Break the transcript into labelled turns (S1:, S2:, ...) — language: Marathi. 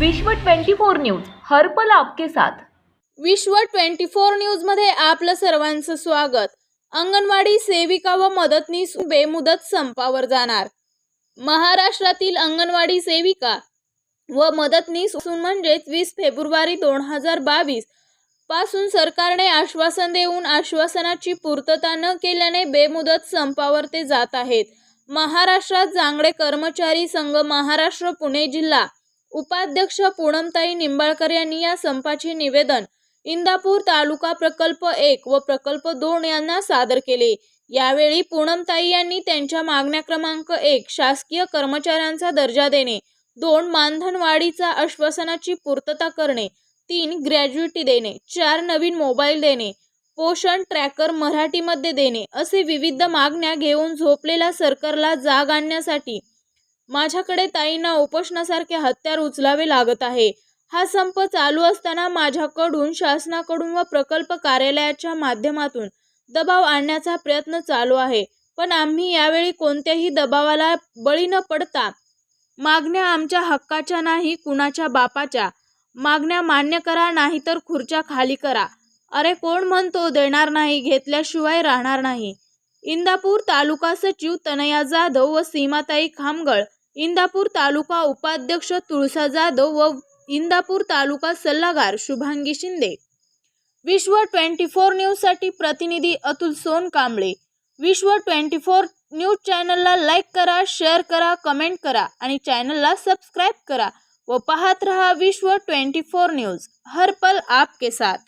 S1: विश्व 24 न्यूज हरपल आपके साथ.
S2: विश्व ट्वेंटी फोर न्यूजमध्ये आपलं सर्वांचं स्वागत. अंगणवाडी सेविका व मदतनीस बेमुदत संपावर जाणार. महाराष्ट्रातील अंगणवाडी सेविका व मदतनीस म्हणजेच वीस फेब्रुवारी दोन हजार बावीसपासून सरकारने आश्वासन देऊन आश्वासनाची पूर्तता न केल्याने बेमुदत संपावर ते जात आहेत. महाराष्ट्रात जांगडे कर्मचारी संघ महाराष्ट्र पुणे जिल्हा उपाध्यक्ष पूनमताई निंबाळकर यांनी या संपाचे निवेदन इंदापूर तालुका प्रकल्प एक व प्रकल्प दोन यांना सादर केले. यावेळी पूनमताई यांनी त्यांच्या मागण्या क्रमांक एक शासकीय कर्मचाऱ्यांचा दर्जा देणे दोन मानधनवाढीचा आश्वासनाची पूर्तता करणे तीन ग्रॅज्युटी देणे चार नवीन मोबाईल देणे पोषण ट्रॅकर मराठीमध्ये देणे असे विविध मागण्या घेऊन झोपलेल्या सरकारला जाग आणण्यासाठी माझ्याकडे ताईंना उपोषणासारखे हत्यार उचलावे लागत आहे. हा संप चालू असताना माझ्याकडून शासनाकडून व प्रकल्प कार्यालयाच्या माध्यमातून दबाव आणण्याचा प्रयत्न चालू आहे. पण आम्ही यावेळी कोणत्याही दबावाला बळी न पडता मागण्या आमच्या हक्काच्या नाही कुणाच्या बापाच्या. मागण्या मान्य करा नाहीतर खुर्च्या खाली करा. अरे कोण म्हणतो देणार नाही घेतल्याशिवाय राहणार नाही. इंदापूर तालुका सचिव तनया जाधव व सीमाताई खामगळ इंदापूर तालुका उपाध्यक्ष तुळसा जाधव व इंदापूर तालुका सल्लागार शुभांगी शिंदे. विश्व ट्वेंटी फोर न्यूजसाठी प्रतिनिधी Atul Sonkamble Vishwa twenty four news चॅनलला लाईक करा शेअर करा कमेंट करा आणि चॅनलला सबस्क्राईब करा व पाहत रहा विश्व ट्वेंटी फोर न्यूज. हर पल आपके साथ.